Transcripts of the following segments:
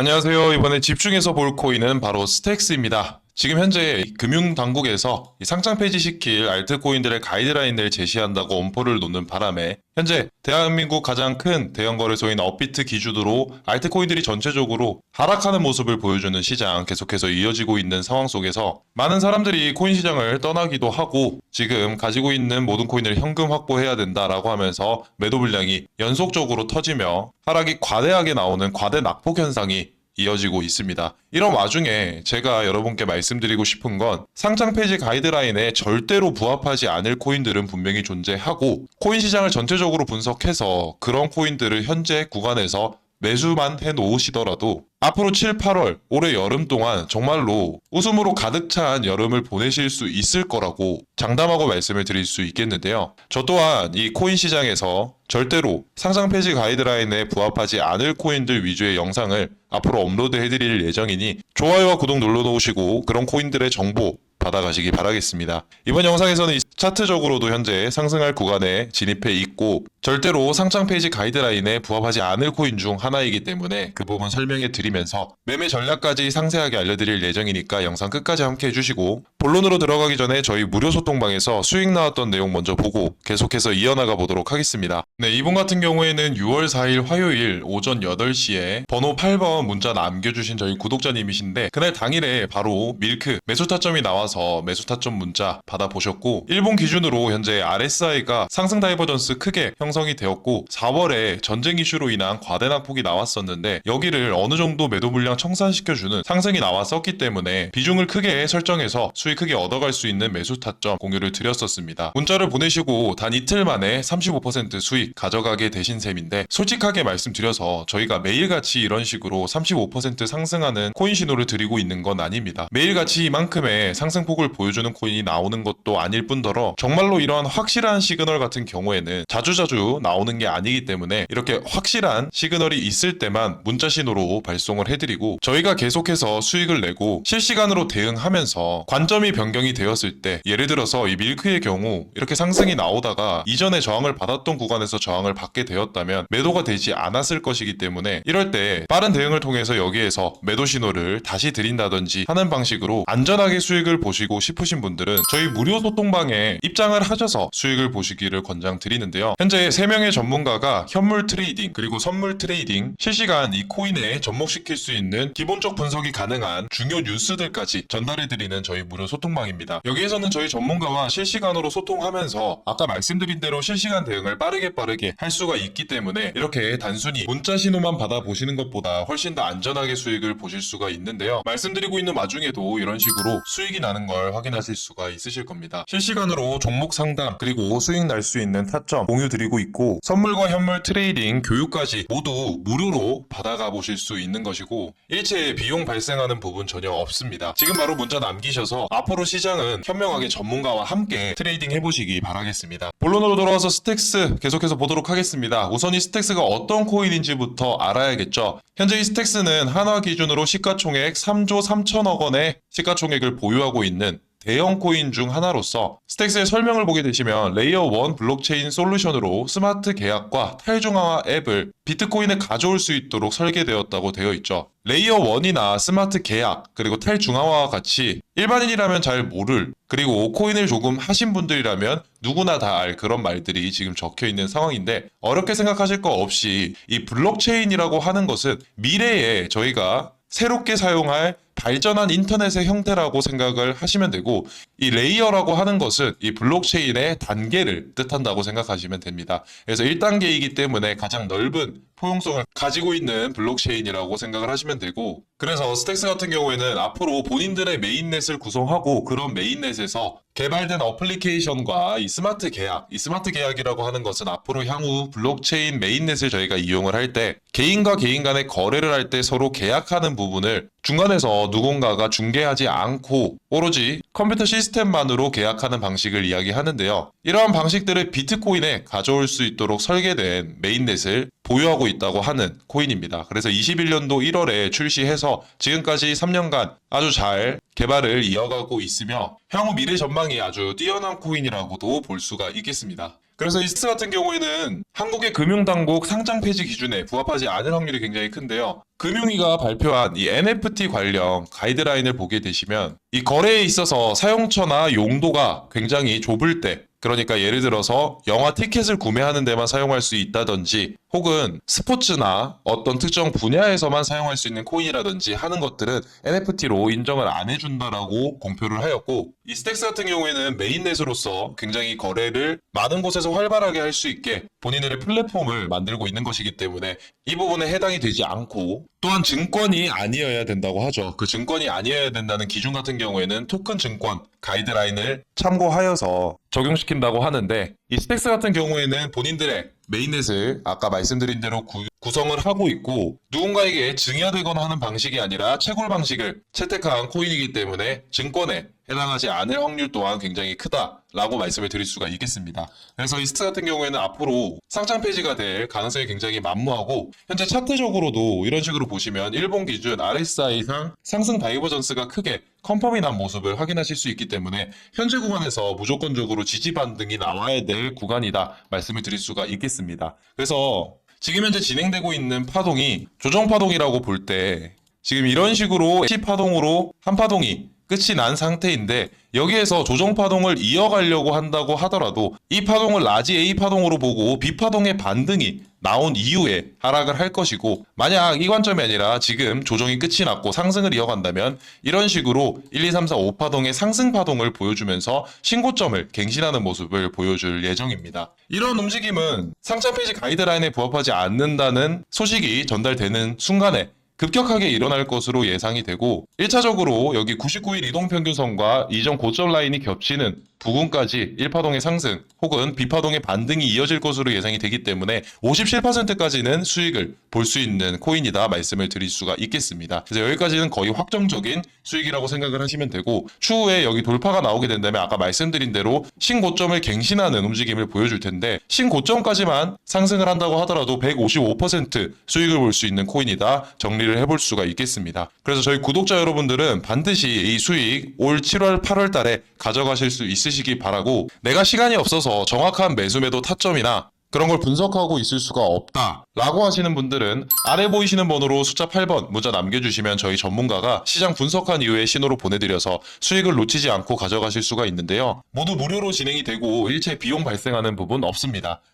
안녕하세요. 이번에 집중해서 볼 코인은 바로 스택스입니다. 지금 현재 금융 당국에서 이 상장 폐지시킬 알트코인들의 가이드라인을 제시한다고 엄포를 놓는 바람에 현재 대한민국 가장 큰 대형 거래소인 업비트 기준으로 알트코인들이 전체적으로 하락하는 모습을 보여주는 시장 계속해서 이어지고 있는 상황 속에서 많은 사람들이 코인 시장을 떠나기도 하고 지금 가지고 있는 모든 코인을 현금 확보해야 된다라고 하면서 매도 물량이 연속적으로 터지며 하락이 과대하게 나오는 과대 낙폭 현상이 이어지고 있습니다. 이런 와중에 제가 여러분께 말씀드리고 싶은 건 상장 폐지 가이드라인에 절대로 부합하지 않을 코인들은 분명히 존재하고 코인 시장을 전체적으로 분석해서 그런 코인들을 현재 구간에서 매수만 해 놓으시더라도 앞으로 7, 8월 올해 여름 동안 정말로 웃음으로 가득 찬 여름을 보내실 수 있을 거라고 장담하고 말씀을 드릴 수 있겠는데요. 저 또한 이 코인 시장에서 절대로 상장 폐지 가이드라인에 부합하지 않을 코인들 위주의 영상을 앞으로 업로드 해드릴 예정이니 좋아요와 구독 눌러놓으시고 그런 코인들의 정보 받아가시기 바라겠습니다. 이번 영상에서는 이 차트적으로도 현재 상승할 구간에 진입해 있고 절대로 상장 페이지 가이드라인에 부합하지 않을 코인 중 하나이기 때문에 그 부분 설명해 드리면서 매매 전략까지 상세하게 알려드릴 예정이니까 영상 끝까지 함께 해주시고 본론으로 들어가기 전에 저희 무료 소통방에서 수익 나왔던 내용 먼저 보고 계속해서 이어나가 보도록 하겠습니다. 네, 이분 같은 경우에는 6월 4일 화요일 오전 8시에 번호 8번 문자 남겨주신 저희 구독자님이신데 그날 당일에 바로 밀크 매수 타점이 나와서 매수 타점 문자 받아보셨고 일본 기준으로 현재 RSI가 상승 다이버전스 크게 형 성이 되었고 4월에 전쟁 이슈로 인한 과대 낙폭이 나왔었는데 여기를 어느 정도 매도 물량 청산시켜주는 상승이 나왔었기 때문에 비중을 크게 설정해서 수익 크게 얻어갈 수 있는 매수 타점 공유를 드렸었습니다. 문자를 보내시고 단 이틀 만에 35% 수익 가져가게 되신 셈인데 솔직하게 말씀드려서 저희가 매일같이 이런 식으로 35% 상승하는 코인 신호를 드리고 있는 건 아닙니다. 매일같이 이만큼의 상승폭을 보여주는 코인이 나오는 것도 아닐 뿐더러 정말로 이러한 확실한 시그널 같은 경우에는 자주자주 나오는 게 아니기 때문에 이렇게 확실한 시그널이 있을 때만 문자 신호로 발송을 해드리고 저희가 계속해서 수익을 내고 실시간으로 대응하면서 관점이 변경이 되었을 때 예를 들어서 이 밀크의 경우 이렇게 상승이 나오다가 이전에 저항을 받았던 구간에서 저항을 받게 되었다면 매도가 되지 않았을 것이기 때문에 이럴 때 빠른 대응을 통해서 여기에서 매도 신호를 다시 드린다든지 하는 방식으로 안전하게 수익을 보시고 싶으신 분들은 저희 무료 소통방에 입장을 하셔서 수익을 보시기를 권장드리는데요. 현재 3명의 전문가가 현물 트레이딩 그리고 선물 트레이딩 실시간 이 코인에 접목시킬 수 있는 기본적 분석이 가능한 중요 뉴스들까지 전달해드리는 저희 무료 소통방입니다. 여기에서는 저희 전문가와 실시간으로 소통하면서 아까 말씀드린 대로 실시간 대응을 빠르게 빠르게 할 수가 있기 때문에 이렇게 단순히 문자 신호만 받아보시는 것보다 훨씬 더 안전하게 수익을 보실 수가 있는데요. 말씀드리고 있는 와중에도 이런 식으로 수익이 나는 걸 확인하실 수가 있으실 겁니다. 실시간으로 종목 상담 그리고 수익 날 수 있는 타점 공유 드리고 있고 선물과 현물 트레이딩 교육까지 모두 무료로 받아가 보실 수 있는 것이고 일체 비용 발생하는 부분 전혀 없습니다. 지금 바로 문자 남기셔서 앞으로 시장은 현명하게 전문가와 함께 트레이딩 해보시기 바라겠습니다. 본론으로 돌아와서 스택스 계속해서 보도록 하겠습니다. 우선 이 스택스가 어떤 코인인지부터 알아야겠죠. 현재 이 스택스는 한화 기준으로 시가총액 3조 3천억 원의 시가총액을 보유하고 있는 대형 코인 중 하나로서 스택스의 설명을 보게 되시면 레이어 1 블록체인 솔루션으로 스마트 계약과 탈중앙화 앱을 비트코인에 가져올 수 있도록 설계되었다고 되어 있죠. 레이어 1이나 스마트 계약 그리고 탈중앙화와 같이 일반인이라면 잘 모를 그리고 코인을 조금 하신 분들이라면 누구나 다 알 그런 말들이 지금 적혀 있는 상황인데 어렵게 생각하실 거 없이 이 블록체인이라고 하는 것은 미래에 저희가 새롭게 사용할 발전한 인터넷의 형태라고 생각을 하시면 되고 이 레이어라고 하는 것은 이 블록체인의 단계를 뜻한다고 생각하시면 됩니다. 그래서 1단계이기 때문에 가장 넓은 포용성을 가지고 있는 블록체인이라고 생각을 하시면 되고 그래서 스택스 같은 경우에는 앞으로 본인들의 메인넷을 구성하고 그런 메인넷에서 개발된 어플리케이션과 이 스마트 계약, 이 스마트 계약이라고 하는 것은 앞으로 향후 블록체인 메인넷을 저희가 이용을 할 때 개인과 개인 간의 거래를 할 때 서로 계약하는 부분을 중간에서 누군가가 중개하지 않고 오로지 컴퓨터 시스템만으로 계약하는 방식을 이야기하는데요. 이러한 방식들을 비트코인에 가져올 수 있도록 설계된 메인넷을 보유하고 있다고 하는 코인입니다. 그래서 21년도 1월에 출시해서 지금까지 3년간 아주 잘 개발을 이어가고 있으며 향후 미래 전망이 아주 뛰어난 코인이라고도 볼 수가 있겠습니다. 그래서 이스트 같은 경우에는 한국의 금융당국 상장 폐지 기준에 부합하지 않을 확률이 굉장히 큰데요. 금융위가 발표한 이 NFT 관련 가이드라인을 보게 되시면 이 거래에 있어서 사용처나 용도가 굉장히 좁을 때 그러니까 예를 들어서 영화 티켓을 구매하는 데만 사용할 수 있다든지 혹은 스포츠나 어떤 특정 분야에서만 사용할 수 있는 코인이라든지 하는 것들은 NFT로 인정을 안 해준다라고 공표를 하였고 이 스택스 같은 경우에는 메인넷으로서 굉장히 거래를 많은 곳에서 활발하게 할 수 있게 본인들의 플랫폼을 만들고 있는 것이기 때문에 이 부분에 해당이 되지 않고 또한 증권이 아니어야 된다고 하죠. 그 증권이 아니어야 된다는 기준 같은 경우에는 토큰 증권 가이드라인을 참고하여서 적용시킨다고 하는데 이 스택스 같은 경우에는 본인들의 메인넷을 아까 말씀드린 대로 구, 구성을 하고 있고 누군가에게 증여되거나 하는 방식이 아니라 채굴 방식을 채택한 코인이기 때문에 증권에 해당하지 않을 확률 또한 굉장히 크다라고 말씀을 드릴 수가 있겠습니다. 그래서 이 스트 같은 경우에는 앞으로 상장 폐지가 될 가능성이 굉장히 만무하고 현재 차트적으로도 이런 식으로 보시면 일본 기준 RSI상 상승 다이버전스가 크게 컨펌이 난 모습을 확인하실 수 있기 때문에 현재 구간에서 무조건적으로 지지 반등이 나와야 될 구간이다 말씀을 드릴 수가 있겠습니다. 그래서 지금 현재 진행되고 있는 파동이 조정 파동이라고 볼 때 지금 이런 식으로 시 파동으로 한 파동이 끝이 난 상태인데 여기에서 조정 파동을 이어가려고 한다고 하더라도 이 파동을 라지 A 파동으로 보고 B 파동의 반등이 나온 이후에 하락을 할 것이고 만약 이 관점이 아니라 지금 조정이 끝이 났고 상승을 이어간다면 이런 식으로 1, 2, 3, 4, 5 파동의 상승 파동을 보여주면서 신고점을 갱신하는 모습을 보여줄 예정입니다. 이런 움직임은 상장 페이지 가이드라인에 부합하지 않는다는 소식이 전달되는 순간에 급격하게 일어날 것으로 예상이 되고 1차적으로 여기 99일 이동평균선과 이전 고점 라인이 겹치는 부근까지 1파동의 상승 혹은 B파동의 반등이 이어질 것으로 예상이 되기 때문에 57%까지는 수익을 볼 수 있는 코인이다 말씀을 드릴 수가 있겠습니다. 그래서 여기까지는 거의 확정적인 수익이라고 생각을 하시면 되고 추후에 여기 돌파가 나오게 된다면 아까 말씀드린 대로 신고점을 갱신하는 움직임을 보여줄 텐데 신고점까지만 상승을 한다고 하더라도 155% 수익을 볼 수 있는 코인이다 정리를 해볼 수가 있겠습니다. 그래서 저희 구독자 여러분들은 반드시 이 수익 올 7월 8월 달에 가져가실 수 있 으시기 바라고 내가 시간이 없어서 정확한 매수 매도 타점이나 그런 걸 분석하고 있을 수가 없다 라고 하시는 분들은 아래 보이시는 번호로 숫자 8번 문자 남겨주시면 저희 전문가가 시장 분석한 이후에 신호로 보내드려서 수익을 놓치지 않고 가져가실 수가 있는데요. 모두 무료로 진행이 되고 일체 비용 발생하는 부분 없습니다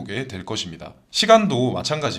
보게 될 것입니다. 시간도 마찬가지